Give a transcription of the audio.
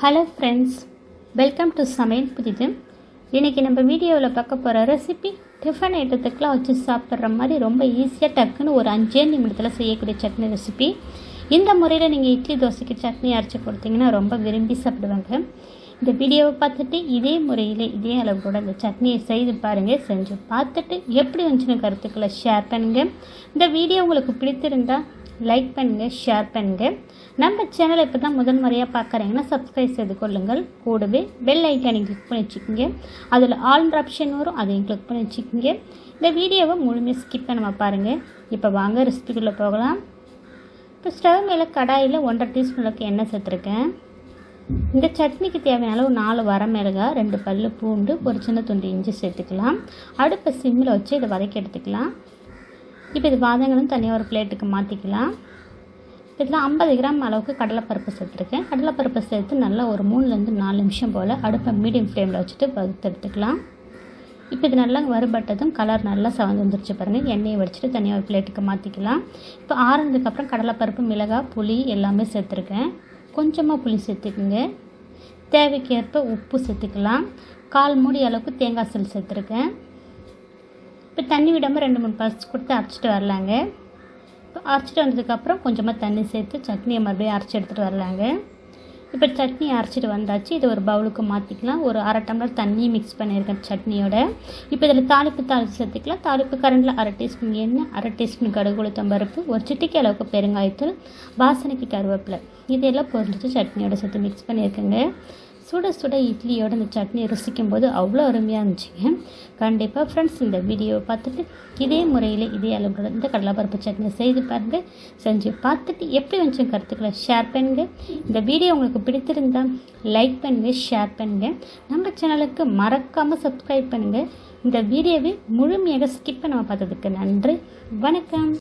Hello friends welcome to சமையல் புதிது இன்றைக்கி நம்ம வீடியோவில் பார்க்க போகிற ரெசிபி டிஃபன் ஐட்டத்துக்குலாம் வச்சு சாப்பிட்ற மாதிரி ரொம்ப ஈஸியாக டக்குன்னு ஒரு அஞ்சே நிமிடத்தில் செய்யக்கூடிய சட்னி ரெசிபி இந்த முறையில் நீங்கள் இட்லி தோசைக்கு சட்னி அரைச்சி கொடுத்தீங்கன்னா ரொம்ப விரும்பி சாப்பிடுவாங்க. இந்த வீடியோவை பார்த்துட்டு இதே முறையில் இதே அளவோட இந்த சட்னியை செய்து பாருங்கள் செஞ்சு பார்த்துட்டு எப்படி வந்துச்சுன்னு கருத்துக்களை ஷேர் பண்ணுங்கள் இந்த வீடியோ உங்களுக்கு பிடித்திருந்தால் லைக் பண்ணுங்கள் ஷேர் பண்ணுங்கள் நம்ம சேனலை இப்போ தான் முதன் முறையாக பார்க்குறீங்கன்னா சப்ஸ்கிரைப் செய்து கொள்ளுங்கள். கூடவே பெல் ஐக்கானை கிளிக் பண்ணி வச்சுக்கோங்க. அதில் ஆல்ன்ற ஆப்ஷன் வரும் அதையும் கிளிக் பண்ணி வச்சுக்கோங்க. இந்த வீடியோவை முழுமையாக ஸ்கிப் பண்ண பாருங்கள் இப்போ வாங்க ரெசிபிக்குள்ளே போகலாம். இப்போ ஸ்டவ் மேலே கடாயில் ஒன்றரை டீஸ்பூன் அளவுக்கு எண்ணெய் சேர்த்துருக்கேன். இந்த சட்னிக்கு தேவையான அளவு நாலு வரமிளகா ரெண்டு பல் பூண்டு ஒரு சின்ன துண்டு இஞ்சி சேர்த்துக்கலாம். அடுப்பை சிம்மில் வச்சு இதை வதக்கி எடுத்துக்கலாம். இப்போ இது வாதங்களும் தனியாக ஒரு பிளேட்டுக்கு மாற்றிக்கலாம் இதில் ஐம்பது கிராம் அளவுக்கு கடலைப்பருப்பு சேர்த்துருக்கேன். கடலைப்பருப்பு சேர்த்து நல்லா ஒரு மூணுலேருந்து நாலு நிமிஷம் போல் அடுப்பை மீடியம் ஃப்ளேமில் வச்சுட்டு வறுத்து எடுத்துக்கலாம் இப்போ இது நல்லா வறுபட்டதும் கலர் நல்லா சவந்து வந்துருச்சு பாருங்கள் எண்ணெயை வடிச்சிட்டு தனியாக ஒரு பிளேட்டுக்கு மாற்றிக்கலாம் இப்போ ஆறுனதுக்கப்புறம் கடலைப்பருப்பு மிளகாய் புளி எல்லாமே சேர்த்துருக்கேன். கொஞ்சமாக புளி சேர்த்துக்குங்க. தேவைக்கேற்ப உப்பு சேர்த்துக்கலாம். கால் மூடி அளவுக்கு தேங்காய் சல் சேர்த்துருக்கேன். இப்போ தண்ணி விடாமல் ரெண்டு மூணு பல்ஸ் கொடுத்து அரைச்சிட்டு வரலாங்க. அரைச்சிட்டு வந்ததுக்கப்புறம் கொஞ்சமாக தண்ணி சேர்த்து சட்னியை மறுபடியும் அரைச்சி எடுத்துகிட்டு வரலாங்க. இப்போ சட்னி அரைச்சிட்டு வந்தாச்சு. இது ஒரு பவுலுக்கு மாற்றிக்கலாம் ஒரு அரை டம்ளர் தண்ணி மிக்ஸ் பண்ணியிருக்கேன் சட்னியோட. இப்போ இதில் தாளிப்பு தாளித்து சேர்த்துக்கலாம். தாளிப்பு கரண்டில் அரை டீஸ்பூன் எண்ணெய் அரை டீஸ்பூன் கடுகு உளுத்தம் பருப்பு ஒரு சிட்டிக்கு அளவுக்கு பெருங்காயத்தூள் வாசனைக்கு கருவேப்பிலை. இதெல்லாம் பொரிஞ்சிட்டு சட்னியோட சேர்த்து மிக்ஸ் பண்ணியிருக்கேங்க. சுட சுட இட்லியோட இந்த சட்னி ருசிக்கும் போது அவ்வளோ அருமையாக இருந்துச்சுங்க. கண்டிப்பாக ஃப்ரெண்ட்ஸ் இந்த வீடியோவை பார்த்துட்டு இதே முறையில் இதே அளவுடன் இந்த கடலைப்பருப்பு சட்னி செய்து பாருங்கள் செஞ்சு பார்த்துட்டு எப்படி வந்துச்சு கருத்துக்களை ஷேர் பண்ணுங்கள் இந்த வீடியோ உங்களுக்கு பிடித்திருந்தால் லைக் பண்ணுங்கள் ஷேர் பண்ணுங்கள் நம்ம சேனலுக்கு மறக்காமல் சப்ஸ்கிரைப் பண்ணுங்கள் இந்த வீடியோவை முழுமையாக ஸ்கிப் பண்ண பார்த்ததுக்கு நன்றி. வணக்கம்.